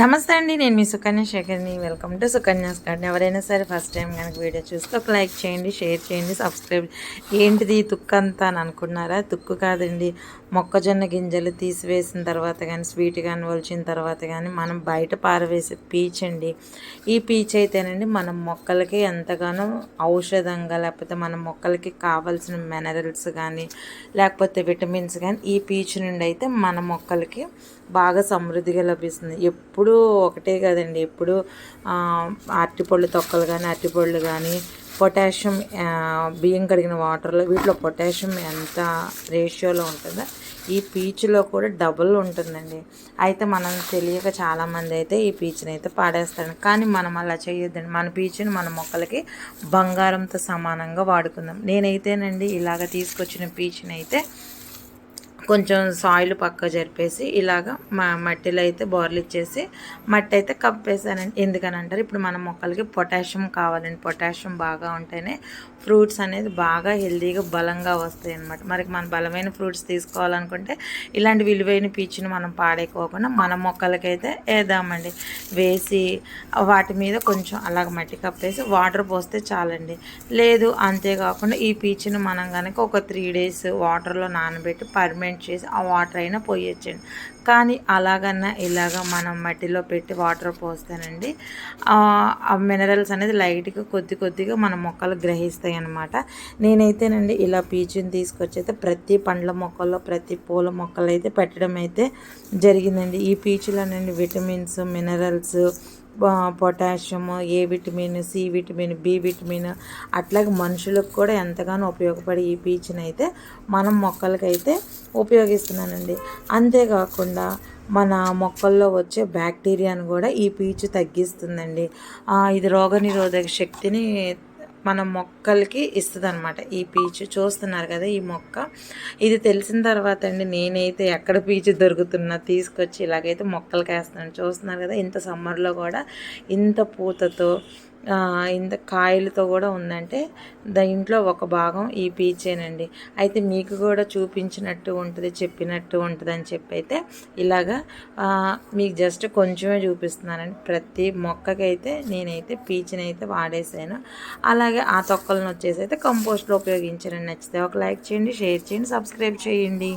నమస్తే అండి నేను మీ సుకన్య శేఖర్ని. వెల్కమ్ టు సుకన్యాస్ గార్డెన్ ఎవరైనా సరే ఫస్ట్ టైం కనుక వీడియో చూస్తే ఒక లైక్ చేయండి షేర్ చేయండి సబ్స్క్రైబ్ ఏంటిది తుక్కు అంతా అని అనుకున్నారా? తుక్కు కాదండి మొక్కజొన్న గింజలు తీసివేసిన తర్వాత కానీ స్వీట్ కానీ ఒలిచిన తర్వాత కానీ మనం బయట పారవేసే పీచ్ అండి. ఈ పీచ్ అయితేనండి మనం మొక్కలకి ఎంతగానో ఔషధంగా లేకపోతే మన మొక్కలకి కావాల్సిన మినరల్స్ కానీ లేకపోతే విటమిన్స్ కానీ ఈ పీచ్ నుండి అయితే మన మొక్కలకి బాగా సమృద్ధిగా లభిస్తుంది. ఎప్పుడు ఒకటే కదండి. ఎప్పుడు అరటిపళ్ళు తొక్కలు కానీ అరటిపళ్ళు కానీ పొటాషియం బియ్యం కడిగిన వాటర్లో వీటిలో పొటాషియం ఎంత రేషియోలో ఉంటుందో ఈ పీచులో కూడా డబుల్ ఉంటుందండి. అయితే మనం తెలియక చాలామంది అయితే ఈ పీచుని అయితే పాడేస్తారు. కానీ మనం అలా చేయొద్దండి. మన పీచుని మన మొక్కలకి బంగారంతో సమానంగా వాడుకుందాం. నేనైతేనండి ఇలాగ తీసుకొచ్చిన పీచుని అయితే కొంచెం సాయిల్ పక్క జరిపేసి ఇలాగ మా మట్టిలో అయితే బోర్లు ఇచ్చేసి మట్టి అయితే కప్పేసానండి ఎందుకని అంటారు? ఇప్పుడు మన మొక్కలకి పొటాషియం కావాలండి. పొటాషియం బాగా ఉంటేనే ఫ్రూట్స్ అనేది బాగా హెల్తీగా బలంగా వస్తాయి అనమాట మరి మన బలమైన ఫ్రూట్స్ తీసుకోవాలనుకుంటే ఇలాంటి విలువైన పీచుని మనం పాడైపోకుండా మన మొక్కలకైతే వేద్దామండి వేసి వాటి మీద కొంచెం అలాగ మట్టి కప్పేసి వాటర్ పోస్తే చాలండి. లేదు అంతేకాకుండా ఈ పీచుని మనం కనుక ఒక త్రీ డేస్ వాటర్లో నానబెట్టి పర్మనెంట్ చేసి ఆ వాటర్ అయినా పోయొచ్చండి. కానీ అలాగన్నా ఇలాగ మనం మట్టిలో పెట్టి వాటర్ పోస్తానండి ఆ మినరల్స్ అనేది లైట్గా కొద్ది కొద్దిగా మన మొక్కలు గ్రహిస్తాయి అన్నమాట నేనైతేనండి ఇలా పీచుని తీసుకొచ్చి అయితే ప్రతి పండ్ల మొక్కల్లో ప్రతి పూల మొక్కలు అయితే పెట్టడం అయితే జరిగిందండి. ఈ పీచులోనండి vitamins minerals potassium A vitamin C vitamin B vitamin అట్లాగే మనుషులకు కూడా ఎంతగానో ఉపయోగపడే ఈ పీచుని అయితే మనం మొక్కలకైతే ఉపయోగిస్తున్నానండి. అంతేకాకుండా మన మొక్కల్లో వచ్చే బ్యాక్టీరియాను కూడా ఈ పీచు తగ్గిస్తుందండి. ఇది రోగనిరోధక శక్తిని మన మొక్కలకి ఇస్తుంది అనమాట ఈ పీచు చూస్తున్నారు కదా ఈ మొక్క. ఇది తెలిసిన తర్వాత అండి నేనైతే ఎక్కడ పీచు దొరుకుతున్నా తీసుకొచ్చి ఇలాగైతే మొక్కలకి వేస్తున్నాను చూస్తున్నారు కదా ఇంత సమ్మర్లో కూడా ఇంత పూతతో ఇంత కాయలతో కూడా ఉందంటే దీంట్లో ఒక భాగం ఈ పీచేనండి. అయితే మీకు కూడా చూపించినట్టు ఉంటుంది చెప్పినట్టు ఉంటుంది అని చెప్పి అయితే ఇలాగా మీకు జస్ట్ కొంచెమే చూపిస్తున్నానండి. ప్రతి మొక్కకైతే నేనైతే పీచుని అయితే వాడేసాను. అలాగే ఆ తొక్కలను వచ్చేసి అయితే కంపోస్ట్లో ఉపయోగించానండి. నచ్చితే ఒక లైక్ చేయండి షేర్ చేయండి సబ్స్క్రైబ్ చేయండి.